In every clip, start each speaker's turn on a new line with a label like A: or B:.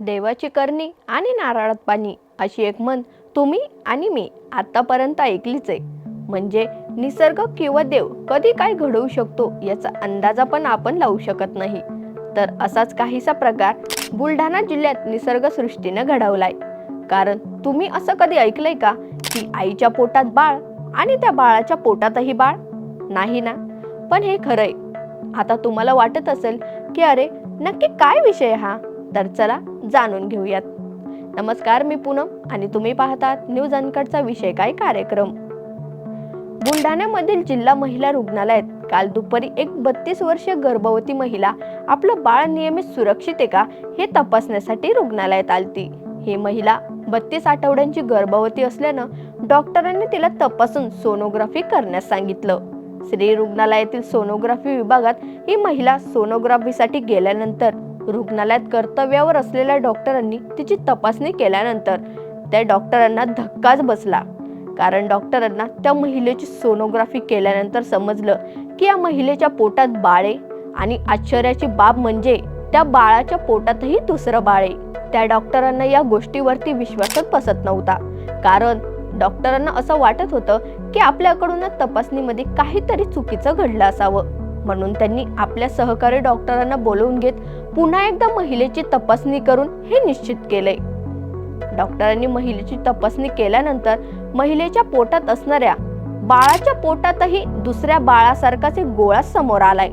A: देवाची करणी आणि नारळात पाणी अशी एक म्हण तुम्ही आणि मी आतापर्यंत ऐकलीच आहे. म्हणजे निसर्ग किंवा देव कधी काय घडवू शकतो याचा अंदाजा पण आपण लावू शकत नाही. तर असाच काहीसा प्रकार बुलढाणा जिल्ह्यात निसर्गसृष्टीनं घडवलाय. कारण तुम्ही असं कधी ऐकलंय का की आईच्या पोटात बाळ आणि त्या बाळाच्या पोटातही बाळ? नाही ना? पण हे खरंय. आता तुम्हाला वाटत असेल की अरे नक्की काय विषय हा? तर चला जाणून घेऊयात. नमस्कार मी पूनम आणि तुम्ही पाहतात न्यूज अनकटचा विषय काय कार्यक्रम. बुलढाण्यामधील जिल्हा महिला रुग्णालयात काल दुपारी एक बत्तीस वर्षीय गर्भवती महिला आपलं बाळ नियमित सुरक्षित आहे का हे तपासण्यासाठी रुग्णालयात आलती. ही महिला बत्तीस आठवड्यांची गर्भवती असल्यानं डॉक्टरांनी तिला तपासून सोनोग्राफी करण्यास सांगितलं. श्री रुग्णालयातील सोनोग्राफी विभागात ही महिला सोनोग्राफीसाठी गेल्यानंतर रुग्णालयात कर्तव्यावर असलेल्या डॉक्टरांनी तिची तपासणी केल्यानंतर त्या डॉक्टरांना धक्काच बसला. कारण डॉक्टरांना त्या महिलेची सोनोग्राफी केल्यानंतर समजलं की या महिलेच्या पोटात बाळे आणि आश्चर्याची बाब म्हणजे त्या बाळाच्या पोटातही दुसरं बाळ. आहे त्या डॉक्टरांना या गोष्टीवरती विश्वासच बसत नव्हता. कारण डॉक्टरांना असं वाटत होतं की आपल्याकडून तपासणीमध्ये काहीतरी चुकीचं घडलं असावं. म्हणून त्यांनी आपल्या सहकारी डॉक्टरांना बोलवून घेत पुन्हा एकदा महिलेची तपासणी करून हे निश्चित केले. डॉक्टरांनी महिलेची तपासणी केल्यानंतर महिलेच्या पोटात असणाऱ्या बाळाच्या पोटातही दुसऱ्या बाळासारखाच एक गोळा समोर आलाय.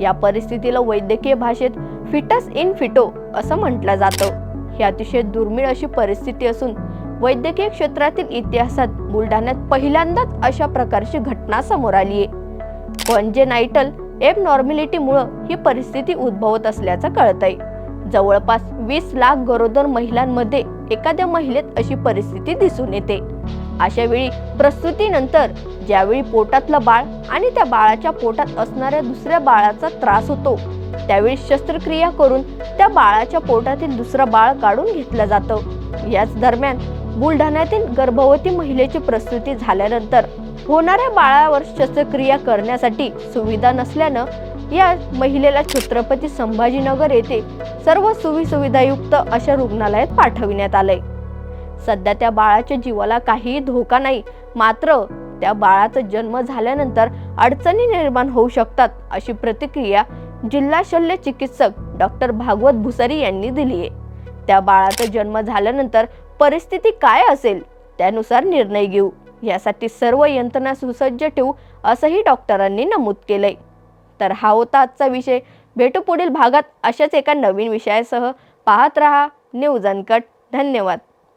A: या परिस्थितीला वैद्यकीय भाषेत फिटस इन फिटो असं म्हटलं जातं. ही अतिशय दुर्मिळ अशी परिस्थिती असून वैद्यकीय क्षेत्रातील इतिहासात बुलढाण्यात पहिल्यांदाच अशा प्रकारची घटना समोर आली आहे कॉन्जेनायटल एबनॉर्मॅलिटीमुळं ही परिस्थिती उद्भवत असल्याचं कळतंय. जवळपास वीस लाख गरोदर महिलांमध्ये एखाद्या महिलेत अशी परिस्थिती दिसून येते. अशा वेळी प्रसूतीनंतर ज्यावेळी पोटातलं बाळ आणि त्या बाळाच्या पोटात असणाऱ्या दुसऱ्या बाळाचा त्रास होतो त्यावेळी शस्त्रक्रिया करून त्या बाळाच्या पोटातील दुसरं बाळ काढून घेतलं जातं. याच दरम्यान बुलढाण्यातील गर्भवती महिलेची प्रसूती झाल्यानंतर होणाऱ्या बाळावर शस्त्रक्रिया करण्यासाठी सुविधा नसल्यानं या महिलेला छत्रपती संभाजीनगर येथे सर्व सुविसुविधायुक्त अशा रुग्णालयात पाठविण्यात आलंय. सध्या त्या बाळाच्या जीवाला काहीही धोका नाही मात्र त्या बाळाचा जन्म झाल्यानंतर अडचणी निर्माण होऊ शकतात अशी प्रतिक्रिया जिल्हा शल्य चिकित्सक डॉक्टर भागवत भुसारी यांनी दिली आहे. त्या बाळाचा जन्म झाल्यानंतर परिस्थिती काय असेल त्यानुसार निर्णय घेऊ. यासाठी सर्व यंत्रणा सुसज्ज ठेवू असंही डॉक्टरांनी नमूद केलंय. तर हा होता आजचा विषय. भेटू पुढील भागात अशाच एका नवीन विषयासह. पाहत रहा. News uncut. धन्यवाद.